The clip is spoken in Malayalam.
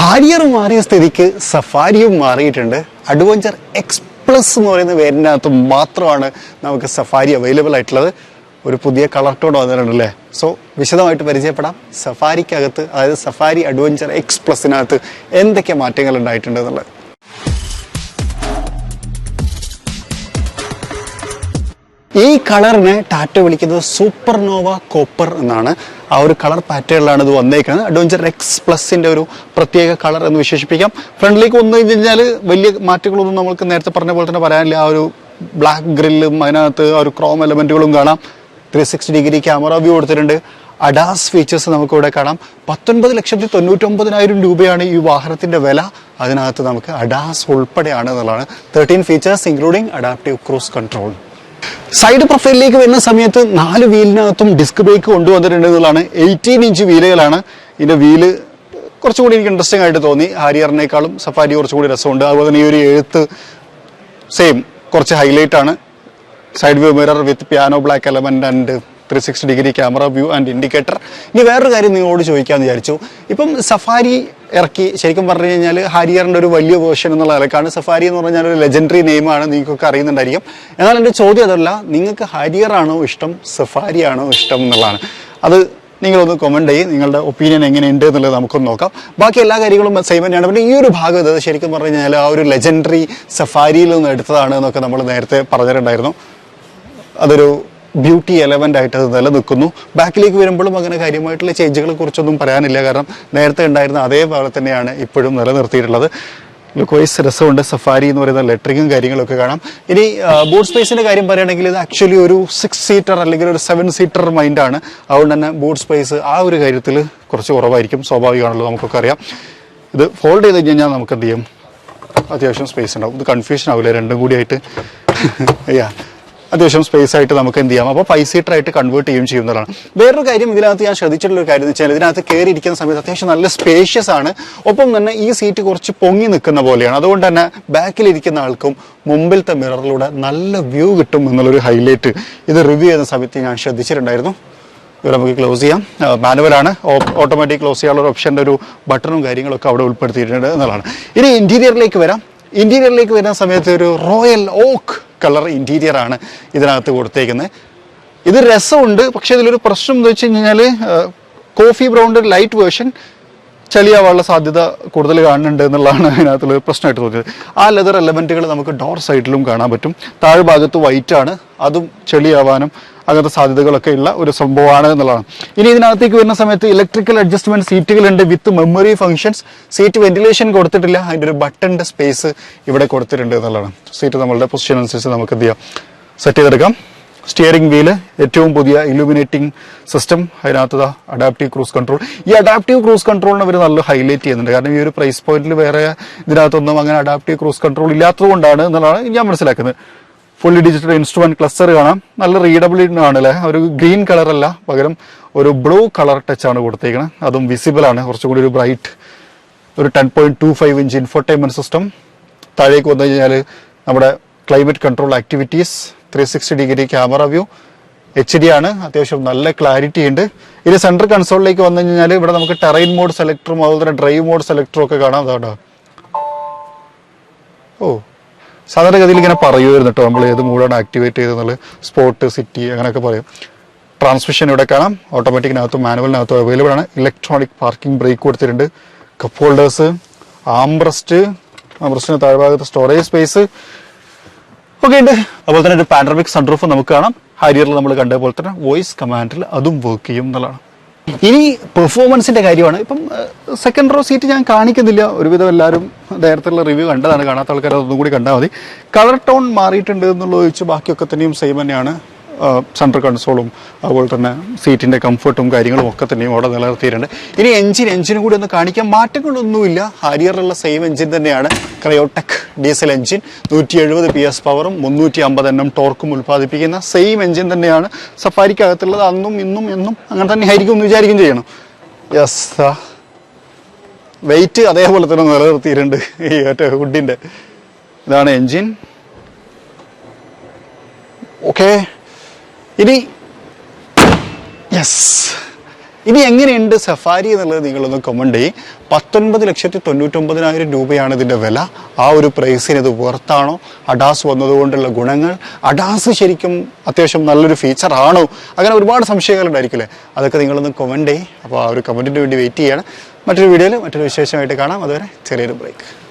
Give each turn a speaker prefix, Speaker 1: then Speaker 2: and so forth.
Speaker 1: ഹാരിയർ മാറിയ സ്ഥിതിക്ക് സഫാരിയും മാറിയിട്ടുണ്ട്. അഡ്വഞ്ചർ എക്സ് പ്ലസ് എന്ന് പറയുന്ന വേരിനകത്ത് മാത്രമാണ് നമുക്ക് സഫാരി അവൈലബിൾ ആയിട്ടുള്ളത്. ഒരു പുതിയ കളർ ടോൺ വന്നിട്ടുണ്ടല്ലേ? സോ വിശദമായിട്ട് പരിചയപ്പെടാം. സഫാരിക്കകത്ത് അതായത് സഫാരി അഡ്വഞ്ചർ എക്സ് പ്ലസിനകത്ത് എന്തൊക്കെ മാറ്റങ്ങൾ ഉണ്ടായിട്ടുണ്ട് എന്നുള്ളത്. ഈ കളറിനെ ടാറ്റ വിളിക്കുന്നത് സൂപ്പർനോവ കോപ്പർ എന്നാണ്. ആ ഒരു കളർ പാറ്റേണിലാണ് ഇത് വന്നേക്കുന്നത്. അഡ്വഞ്ചർ എക്സ് പ്ലസിന്റെ ഒരു പ്രത്യേക കളർ എന്ന് വിശേഷിപ്പിക്കാം. ഫ്രണ്ടിലേക്ക് വന്നു കഴിഞ്ഞാൽ വലിയ മാറ്റങ്ങളൊന്നും നമുക്ക് നേരത്തെ പറഞ്ഞ പോലെ തന്നെ പറയാനില്ല. ആ ഒരു ബ്ലാക്ക് ഗ്രില്ലും അതിനകത്ത് ആ ഒരു ക്രോം എലമെന്റുകളും കാണാം. Three sixty degree camera view കൊടുത്തിട്ടുണ്ട്. അഡാസ് ഫീച്ചേഴ്സ് നമുക്ക് ഇവിടെ കാണാം. പത്തൊൻപത് ലക്ഷത്തി തൊണ്ണൂറ്റൊമ്പതിനായിരം രൂപയാണ് ഈ വാഹനത്തിന്റെ വില. അതിനകത്ത് നമുക്ക് അഡാസ് ഉൾപ്പെടെയാണ് എന്നുള്ളതാണ്. Thirteen features including adaptive cruise control side പ്രൊഫൈലിലേക്ക് വരുന്ന സമയത്ത് നാല് വീലിനകത്തും ഡിസ്ക് ബ്രേക്ക് കൊണ്ടുവന്നിട്ടുണ്ട് എയ്റ്റീൻ ഇഞ്ച് വീലുകളാണ് ഇതിന്റെ വീൽ. കുറച്ചുകൂടി എനിക്ക് ഇൻട്രസ്റ്റിംഗ് ആയിട്ട് തോന്നി. ഹാരിയറിനേക്കാളും സഫാരി കുറച്ചുകൂടി രസമുണ്ട്. അതുപോലെ തന്നെ ഈ ഒരു എഴുത്ത് സെയിം കുറച്ച് ഹൈലൈറ്റ് ആണ്. Side view mirror with piano black element and three sixty degree camera view and indicator ഇനി വേറൊരു കാര്യം നിങ്ങളോട് ചോദിക്കാമെന്ന് വിചാരിച്ചു. ഇപ്പം സഫാരി ഇറക്കി ശരിക്കും പറഞ്ഞു കഴിഞ്ഞാൽ ഹാരിയറിന്റെ ഒരു വലിയ വേർഷൻ എന്നുള്ള നിലക്കാണ്. സഫാരി എന്ന് പറഞ്ഞാൽ ഒരു ലെജൻഡറി നെയിമാണ് നിങ്ങൾക്കൊക്കെ അറിയുന്നുണ്ടായിരിക്കും. എന്നാൽ എന്റെ ചോദ്യം അതല്ല നിങ്ങൾക്ക് ഹാരിയറാണോ ഇഷ്ടം സഫാരി ആണോ ഇഷ്ടം എന്നുള്ളതാണ്. അത് നിങ്ങളൊന്ന് കമന്റ് ചെയ്യും നിങ്ങളുടെ ഒപ്പീനിയൻ എങ്ങനെയുണ്ട് എന്നുള്ളത് നമുക്കൊന്ന് നോക്കാം. ബാക്കി എല്ലാ കാര്യങ്ങളും സെയിം തന്നെയാണ്. പിന്നെ ഈ ഒരു ഭാഗം ഇത് ശരിക്കും പറഞ്ഞു കഴിഞ്ഞാൽ ആ ഒരു ലെജൻഡറി സഫാരിയിൽ നിന്ന് എടുത്തതാണ് എന്നൊക്കെ നമ്മൾ നേരത്തെ പറഞ്ഞിട്ടുണ്ടായിരുന്നു. അതൊരു ബ്യൂട്ടി എലമെന്റ് ആയിട്ട് അത് നിലനിൽക്കുന്നു. ബാക്കിലേക്ക് വരുമ്പോഴും അങ്ങനെ കാര്യമായിട്ടുള്ള ചേഞ്ചുകളെ കുറിച്ചൊന്നും പറയാനില്ല. കാരണം നേരത്തെ ഉണ്ടായിരുന്ന അതേപോലെ തന്നെയാണ് ഇപ്പോഴും നിലനിർത്തിയിട്ടുള്ളത്. ലുക്ക് വൈസ് രസമുണ്ട്. സഫാരി എന്ന് പറയുന്ന ലെറ്ററിങ്ങും കാര്യങ്ങളൊക്കെ കാണാം. ഇനി ബൂട്ട് സ്പേസിന്റെ കാര്യം പറയുകയാണെങ്കിൽ ഇത് ആക്ച്വലി ഒരു സിക്സ് സീറ്റർ അല്ലെങ്കിൽ ഒരു സെവൻ സീറ്റർ മൈൻഡാണ് അതുകൊണ്ട് തന്നെ ബൂട്ട് സ്പേസ് ആ ഒരു കാര്യത്തിൽ കുറച്ച് കുറവായിരിക്കും. സ്വാഭാവികമാണല്ലോ നമുക്കൊക്കെ അറിയാം. ഇത് ഫോൾഡ് ചെയ്ത് കഴിഞ്ഞാൽ നമുക്ക് എന്ത് ചെയ്യും? അത്യാവശ്യം സ്പേസ് ഉണ്ടാവും. ഇത് കൺഫ്യൂഷൻ ആവില്ല. രണ്ടും കൂടി ആയിട്ട്. യാ അത്യാവശ്യം സ്പേസ് ആയിട്ട് നമുക്ക് എന്ത് ചെയ്യാം. അപ്പോൾ ഫൈവ് ആയിട്ട് കൺവേർട്ട് ചെയ്യും ചെയ്യുന്നതാണ്. വേറൊരു കാര്യം ഇതിനകത്ത് ഞാൻ ശ്രദ്ധിച്ചിട്ടുള്ള ഒരു കാര്യം എന്ന് വെച്ചാൽ ഇതിനകത്ത് കയറി ഇരിക്കുന്ന സമയത്ത് അത്യാവശ്യം നല്ല സ്പേഷ്യസ് ആണ്. ഒപ്പം തന്നെ ഈ സീറ്റ് കുറച്ച് പൊങ്ങി നിൽക്കുന്ന പോലെയാണ്. അതുകൊണ്ട് തന്നെ ബാക്കിലിരിക്കുന്ന ആൾക്കും മുമ്പിലത്തെ മിററിലൂടെ നല്ല വ്യൂ കിട്ടും എന്നുള്ളൊരു ഹൈലൈറ്റ് ഇത് റിവ്യൂ ചെയ്യുന്ന സമയത്ത് ഞാൻ ശ്രദ്ധിച്ചിട്ടുണ്ടായിരുന്നു. ഇവിടെ നമുക്ക് ക്ലോസ് ചെയ്യാം. മാനുവലാണ് ഓട്ടോമാറ്റിക് ക്ലോസ് ചെയ്യാനുള്ള ഒരു ഓപ്ഷന്റെ ഒരു ബട്ടണും കാര്യങ്ങളൊക്കെ അവിടെ ഉൾപ്പെടുത്തിയിട്ടുണ്ട് എന്നുള്ളതാണ്. ഇനി ഇന്റീരിയറിലേക്ക് വരാം. ഇന്റീരിയറിലേക്ക് വരുന്ന സമയത്ത് ഒരു റോയൽ ഓക്ക് കളർ ഇന്റീരിയർ ആണ് ഇതിനകത്ത് കൊടുത്തേക്കുന്നത്. ഇത് രസമുണ്ട് പക്ഷേ ഇതിലൊരു പ്രശ്നം എന്ന് വെച്ച് കഴിഞ്ഞാൽ കോഫി ബ്രൗണിന്റെ ലൈറ്റ് വേർഷൻ ചളിയാവാനുള്ള സാധ്യത കൂടുതൽ കാണുന്നുണ്ട് എന്നുള്ളതാണ് അതിനകത്തുള്ള പ്രശ്നമായിട്ട് തോന്നിയത്. ആ ലെതർ എലമെന്റുകൾ നമുക്ക് ഡോർ സൈഡിലും കാണാൻ പറ്റും. താഴെ താഴ്ഭാഗത്ത് വൈറ്റ് ആണ്. അതും ചെളിയാവാനും അങ്ങനത്തെ സാധ്യതകളൊക്കെ ഉള്ള ഒരു സംഭവമാണ് എന്നുള്ളതാണ്. ഇനി ഇതിനകത്തേക്ക് വരുന്ന സമയത്ത് electrical adjustment സീറ്റുകളുണ്ട് with memory functions seat ventilation കൊടുത്തിട്ടില്ല. അതിന്റെ ഒരു ബട്ടന്റെ സ്പേസ് ഇവിടെ കൊടുത്തിട്ടുണ്ട് എന്നുള്ളതാണ്. സീറ്റ് നമ്മളുടെ പൊസിഷൻ അനുസരിച്ച് നമുക്ക് എന്ത് ചെയ്യാം? സെറ്റ് ചെയ്തെടുക്കാം. സ്റ്റിയറിംഗ് വീൽ ഏറ്റവും പുതിയ ഇലുമിനേറ്റിംഗ് സിസ്റ്റം അതിനകത്ത് അഡാപ്റ്റീവ് ക്രൂസ് കൺട്രോൾ ഈ അഡാപ്റ്റീവ് ക്രൂസ് കൺട്രോളിനെ അവർ നല്ല ഹൈലൈറ്റ് ചെയ്യുന്നുണ്ട്. കാരണം ഈ ഒരു പ്രൈസ് പോയിന്റിൽ വേറെ ഇതിനകത്തൊന്നും അങ്ങനെ അഡാപ്റ്റീവ് ക്രൂസ് കൺട്രോൾ ഇല്ലാത്തതുകൊണ്ടാണ് എന്നുള്ളതാണ് ഞാൻ മനസ്സിലാക്കുന്നത്. ഫുള്ളി ഡിജിറ്റൽ ഇൻസ്ട്രുമെന്റ് ക്ലസ്റ്റർ കാണാം. നല്ല റീഡബിൾ ആണ് അല്ലേ? ഒരു ഗ്രീൻ കളർ അല്ല. പകരം ഒരു ബ്ലൂ കളർ ടച്ച് ആണ് കൊടുത്തേക്കുന്നത് അതും വിസിബിൾ ആണ്. കുറച്ചുകൂടി ഒരു ബ്രൈറ്റ് ഒരു ten point two five inch infotainment system താഴേക്ക് വന്നു കഴിഞ്ഞാൽ നമ്മുടെ climate control activities three sixty degree camera view H D ആണ്. അത്യാവശ്യം നല്ല ക്ലാരിറ്റി ഉണ്ട്. ഇത് സെൻട്രൽ കൺസോളിലേക്ക് വന്നു കഴിഞ്ഞാൽ ഇവിടെ നമുക്ക് ടെറൈൻ മോഡ് സെലക്ടറും അതുപോലെ തന്നെ ഡ്രൈവ് മോഡ് സെലക്ടറും ഒക്കെ കാണാം. അതാണ്ടോ ഓ. സാധാരണഗതിയിൽ ഇങ്ങനെ പറയുമായിരുന്നു കേട്ടോ നമ്മൾ ഏത് മൂഡാണ് ആക്ടിവേറ്റ് ചെയ്തെന്നുള്ളത് സ്പോട്ട് സിറ്റി അങ്ങനെയൊക്കെ പറയും. ട്രാൻസ്മിഷൻ ഇവിടെ കാണാം. ഓട്ടോമാറ്റിക്കിനകത്തും മാനുവലിനകത്തും അവൈലബിൾ ആണ്. ഇലക്ട്രോണിക് പാർക്കിംഗ് ബ്രേക്ക് കൊടുത്തിട്ടുണ്ട്. കപ്പ് ഹോൾഡേഴ്സ് ആംബ്രസ്റ്റ് ആംബ്രസ്റ്റിന് താഴ്ഭാഗത്ത് സ്റ്റോറേജ് സ്പേസ് ഒക്കെ ഉണ്ട് അതുപോലെ തന്നെ ഒരു പാൻഡമിക് സൺറൂഫ് നമുക്ക് കാണാം. ഹാരിയറിൽ നമ്മൾ കണ്ട പോലെ തന്നെ വോയിസ് കമാൻഡിൽ അതും വർക്ക് ചെയ്യും എന്നുള്ളതാണ്. ഇനി പെർഫോമൻസിന്റെ കാര്യമാണ്. ഇപ്പം സെക്കൻഡ് റോ സീറ്റ് ഞാൻ കാണിക്കുന്നില്ല. ഒരുവിധം എല്ലാവരും നേരത്തെയുള്ള റിവ്യൂ കണ്ടതാണ്. കാണാത്ത ആൾക്കാർ അതൊന്നും കൂടി കണ്ടാൽ മതി. കളർ ടോൺ മാറിയിട്ടുണ്ട് എന്നുള്ളത് ചോദിച്ച് ബാക്കിയൊക്കെ തന്നെയും സെയിം തന്നെയാണ്. സെൻട്രൽ കൺസോളും അതുപോലെ തന്നെ സീറ്റിന്റെ കംഫർട്ടും കാര്യങ്ങളും ഒക്കെ തന്നെയും അവിടെ നിലനിർത്തിയിട്ടുണ്ട്. ഇനി എഞ്ചിൻ എഞ്ചിനും കൂടി ഒന്ന് കാണിക്കാൻ മാറ്റങ്ങളൊന്നുമില്ല. ഹാരിയറിലുള്ള സെയിം എഞ്ചിൻ തന്നെയാണ് ക്രയോടെക് ഡീസൽ എഞ്ചിൻ നൂറ്റി എഴുപത് പി എസ് പവറും മുന്നൂറ്റി അമ്പത് എണ്ണം ടോർക്കും ഉൽപ്പാദിപ്പിക്കുന്ന സെയിം എഞ്ചിൻ തന്നെയാണ് സഫാരിക്കകത്തുള്ളത്. അന്നും ഇന്നും എന്നും അങ്ങനെ തന്നെ ആയിരിക്കും എന്ന് വിചാരിക്കും ചെയ്യണം. യെസ് വെയിറ്റ് അതേപോലെ തന്നെ നിലനിർത്തിയിട്ടുണ്ട് ഈ മറ്റേ ഹുഡിന്റെ ഇതാണ് എഞ്ചിൻ ഓക്കെ ഇനി യെസ് ഇനി എങ്ങനെയുണ്ട് സഫാരി എന്നുള്ളത് നിങ്ങളൊന്ന് കമന്റ് ചെയ്യും. പത്തൊൻപത് ലക്ഷത്തി തൊണ്ണൂറ്റൊമ്പതിനായിരം രൂപയാണ് ഇതിന്റെ വില. ആ ഒരു പ്രൈസിന് ഇത് പുറത്താണോ അഡാസ് വന്നതുകൊണ്ടുള്ള ഗുണങ്ങൾ. അഡാസ് ശരിക്കും അത്യാവശ്യം നല്ലൊരു ഫീച്ചർ ആണോ? അങ്ങനെ ഒരുപാട് സംശയങ്ങളുണ്ടായിരിക്കില്ലേ അതൊക്കെ നിങ്ങളൊന്ന് കമന്റ് ചെയ്യും. അപ്പോൾ ആ ഒരു കമന്റിന് വേണ്ടി വെയിറ്റ് ചെയ്യണം. മറ്റൊരു വീഡിയോയിൽ മറ്റൊരു വിശേഷമായിട്ട് കാണാം. അതുവരെ ചെറിയൊരു ബ്രേക്ക്